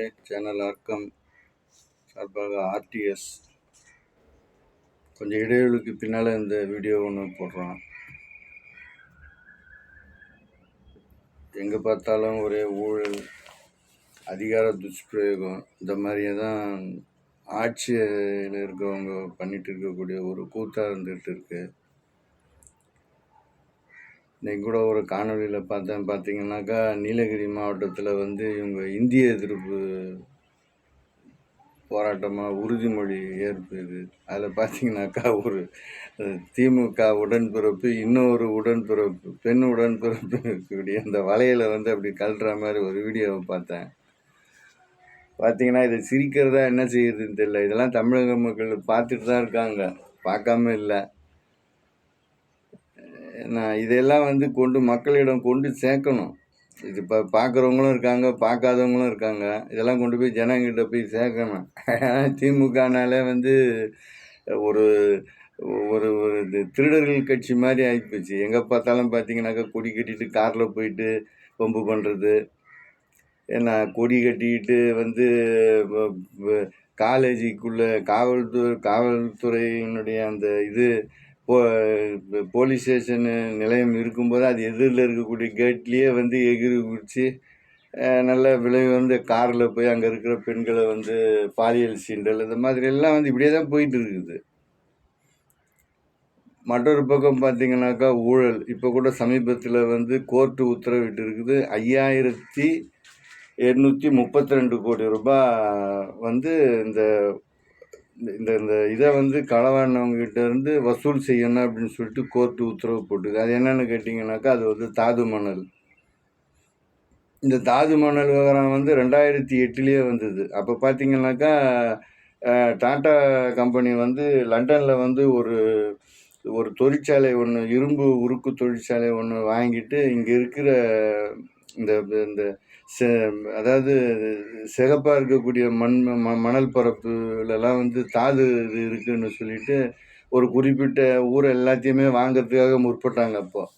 நண்பர்களே சேனல் அர்க்கம் சார்பாக ஆர்டிஎஸ். கொஞ்சம் இடைவெளிக்கு பின்னால் இந்த வீடியோ ஒன்று போடுறோம். எங்கே பார்த்தாலும் ஒரே ஊழல் அதிகார துஷ்பிரயோகம் இந்த மாதிரியே தான் ஆட்சியில் இருக்கவங்க பண்ணிட்டு இருக்கக்கூடிய ஒரு கூத்தாக இருந்துகிட்டு இருக்குது இன்னைக்கு கூட ஒரு காணொலியில் பார்த்தேன். பார்த்தீங்கன்னாக்கா நீலகிரி மாவட்டத்தில் வந்து இவங்க இந்திய எதிர்ப்பு போராட்டமாக உறுதிமொழி ஏற்புது அதில் பார்த்தீங்கன்னாக்கா ஒரு திமுக உடன்பிறப்பு இன்னொரு உடன்பிறப்பு பெண் உடன்பிறப்பு இருக்கக்கூடிய அந்த வலையில் வந்து அப்படி கழட்டுற மாதிரி ஒரு வீடியோவை பார்த்தேன். பார்த்தீங்கன்னா இதை சிரிக்கிறதா என்ன செய்யுதுன்னு தெரியல. இதெல்லாம் தமிழக மக்கள் பார்த்துட்டு தான் இருக்காங்க. பார்க்காம இல்லை. நான் இதெல்லாம் வந்து கொண்டு மக்களிடம் கொண்டு சேர்க்கணும். இது இப்போ பார்க்குறவங்களும் இருக்காங்க பார்க்காதவங்களும் இருக்காங்க. இதெல்லாம் கொண்டு போய் ஜனங்கிட்ட போய் சேர்க்கணும். திமுகனாலே வந்து ஒரு ஒரு ஒரு இது திருடர்கள் கட்சி மாதிரி ஆகிப்போச்சு எங்கே பார்த்தாலும் பார்த்தீங்கன்னாக்கா கொடி கட்டிட்டு காரில் போயிட்டு பம்பு பண்ணுறது ஏன்னா கொடி கட்டிக்கிட்டு வந்து காலேஜுக்குள்ளே காவல்துறை காவல்துறையினுடைய அந்த இது போ போலீஸ் ஸ்டேஷனு நிலையம் இருக்கும்போது அது எதிரில் இருக்கக்கூடிய கேட்லேயே வந்து எகிரி குடித்து நல்ல விலை வந்து காரில் போய் அங்கே இருக்கிற பெண்களை வந்து பாலியல் சீண்டல் இந்த மாதிரி எல்லாம் வந்து இப்படியே தான் போயிட்டு இருக்குது. மற்றொரு பக்கம் பார்த்தீங்கன்னாக்கா ஊழல். இப்போ கூட சமீபத்தில் வந்து கோர்ட்டு உத்தரவிட்டு இருக்குது. ஐயாயிரத்தி எண்ணூற்றி முப்பத்தி ரெண்டு கோடி ரூபாய் வந்து இந்த இந்த இந்த இதை வந்து களவாடினவங்ககிட்ட இருந்து வசூல் செய்யணும் அப்படின்னு சொல்லிட்டு கோர்ட்டு உத்தரவு போட்டுது. அது என்னென்னு கேட்டிங்கனாக்கா அது வந்து தாது மணல். இந்த தாது மணல் விவகாரம் வந்து ரெண்டாயிரத்தி எட்டுலேயே வந்தது. அப்போ பார்த்தீங்கன்னாக்கா டாட்டா டாடா கம்பெனி வந்து லண்டனில் வந்து ஒரு ஒரு தொழிற்சாலை ஒன்று இரும்பு உருக்கு தொழிற்சாலை ஒன்று வாங்கிட்டு இங்கே இருக்கிற இந்த இந்த செ அதாவது சிகப்பாக இருக்கக்கூடிய மண் ம மணல் பரப்புலலாம் வந்து தாது இது இருக்குதுன்னு சொல்லிட்டு ஒரு குறிப்பிட்ட ஊரை எல்லாத்தையுமே வாங்குறதுக்காக முற்பட்டாங்க அப்போது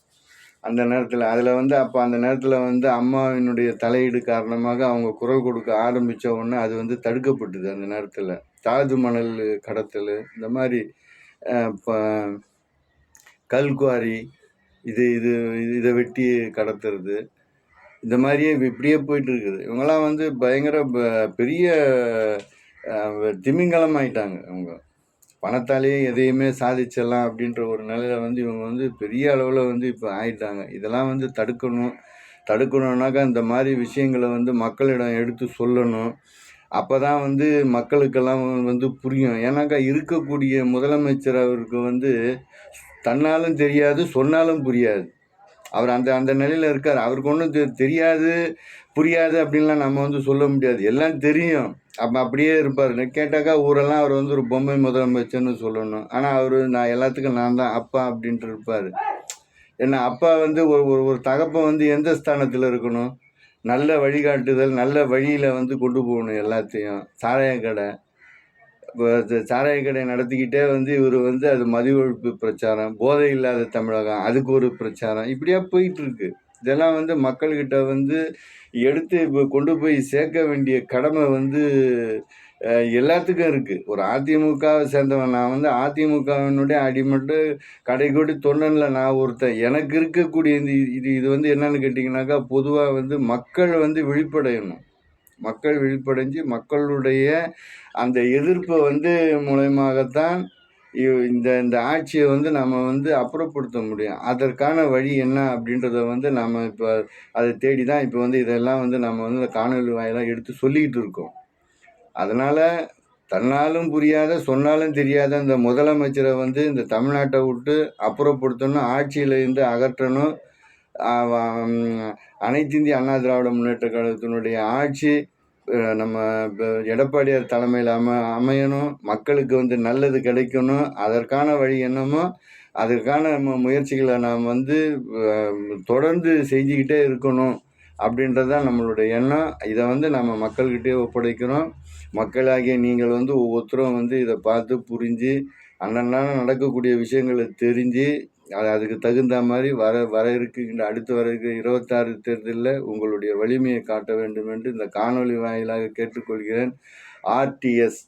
அந்த நேரத்தில் அதில் வந்து அப்போ அந்த நேரத்தில் வந்து அம்மாவினுடைய தலையீடு காரணமாக அவங்க குரல் கொடுக்க ஆரம்பித்த உடனே அது வந்து தடுக்கப்பட்டது அந்த நேரத்தில். தாது மணல் கடத்தல் இந்த மாதிரி இப்போ கல்குவாரி இது இது- இதை வெட்டி கடத்துறது. இந்த மாதிரியே இப்படியே போயிட்டு இருக்குது இவங்கெல்லாம் வந்து பயங்கர ப- பெரிய திமிங்கலம் ஆயிட்டாங்க அவங்க. பணத்தாலேயே எதையுமே சாதிச்சிடலாம் அப்படின்ற ஒரு நிலையில வந்து இவங்க வந்து பெரிய அளவில் வந்து இப்போ ஆயிட்டாங்க. இதெல்லாம் வந்து தடுக்கணும். தடுக்கணுன்னாக்கா இந்த மாதிரி விஷயங்களை வந்து மக்களிடம் எடுத்து சொல்லணும். அப்போ தான் வந்து மக்களுக்கெல்லாம் வந்து புரியும். ஏன்னாக்கா இருக்கக்கூடிய முதலமைச்சர் அவருக்கு வந்து தன்னாலும் தெரியாது சொன்னாலும் புரியாது. அவர் அந்த அந்த நிலையில் இருக்கார். அவருக்கு ஒன்றும் தெ தெரியாது புரியாது அப்படின்லாம் நம்ம வந்து சொல்ல முடியாது. எல்லாம் தெரியும். அப்போ அப்படியே இருப்பார். கேட்டாக்கா ஊரெல்லாம் அவர் வந்து ஒரு பொம்மை முதலமைச்சர்னு சொல்லணும். ஆனால் அவர் நான் எல்லாத்துக்கும் நான் தான் அப்பா அப்படின்ட்டு இருப்பார். ஏன்னா அப்பா வந்து ஒரு ஒரு ஒரு தகப்பை வந்து எந்த ஸ்தானத்தில் இருக்கணும்? நல்ல வழிகாட்டுதல் நல்ல வழியில் வந்து கொண்டு போகணும் எல்லாத்தையும். சாராய கடை. சாராய கடை நடத்திக்கிட்டே வந்து இவர் வந்து அது மது ஒழிப்பு பிரச்சாரம் போதை இல்லாத தமிழகம் அதுக்கு ஒரு பிரச்சாரம் இப்படியா போயிட்டு இருக்கு இதெல்லாம் வந்து மக்கள்கிட்ட வந்து எடுத்து இப்போ கொண்டு போய் சேர்க்க வேண்டிய கடமை வந்து எல்லாத்துக்கும் இருக்குது ஒரு அதிமுகவை சேர்ந்தவன் நான் வந்து அதிமுகவினுடைய அடிமட்டு கடைக்கோடி தொண்டனில் நான் ஒருத்தன். எனக்கு இருக்கக்கூடிய இந்த இது இது வந்து என்னென்னு கேட்டிங்கனாக்கா பொதுவாக வந்து மக்கள் வந்து விழிப்படையணும். மக்கள் விழிப்படைஞ்சு மக்களுடைய அந்த எதிர்ப்பை வந்து மூலயமாகத்தான் இந்த இந்த ஆட்சியை வந்து நம்ம வந்து அப்புறப்படுத்த முடியும். அதற்கான வழி என்ன அப்படின்றத வந்து நம்ம இப்போ அதை தேடி தான் இப்போ வந்து இதெல்லாம் வந்து நம்ம வந்து இந்த காணொலி வாயிலாம் எடுத்து சொல்லிக்கிட்டு இருக்கோம். அதனால் தன்னாலும் புரியாத சொன்னாலும் தெரியாத இந்த முதலமைச்சரை வந்து இந்த தமிழ்நாட்டை விட்டு அப்புறப்படுத்தணும் ஆட்சியிலேருந்து அகற்றணும். ஆஹ் அனைத்து இந்திய அண்ணா திராவிட முன்னேற்ற கழகத்தினுடைய ஆட்சி நம்ம எடப்பாடியார் தலைமையில் அம அமையணும் மக்களுக்கு வந்து நல்லது கிடைக்கணும் அதற்கான வழி என்னமோ அதற்கான முயற்சிகளை நாம் வந்து தொடர்ந்து செஞ்சுக்கிட்டே இருக்கணும் அப்படின்றது தான் நம்மளுடைய எண்ணம். இதை வந்து நம்ம மக்கள்கிட்டயே ஒப்படைக்கிறோம். மக்களாகிய நீங்கள் வந்து ஒவ்வொருத்தரும் வந்து இதை பார்த்து புரிஞ்சு அன்னன்றாடம் நடக்கக்கூடிய விஷயங்களை தெரிஞ்சு அது அதுக்கு தகுந்த மாதிரி வர வர இருக்கின்ற அடுத்து வர இருக்கிற இருபத்தாறு தேர்தலில் உங்களுடைய வலிமையை காட்ட வேண்டும் என்று இந்த காணொளி வாயிலாக கேட்டுக்கொள்கிறேன். ஆர்டிஎஸ்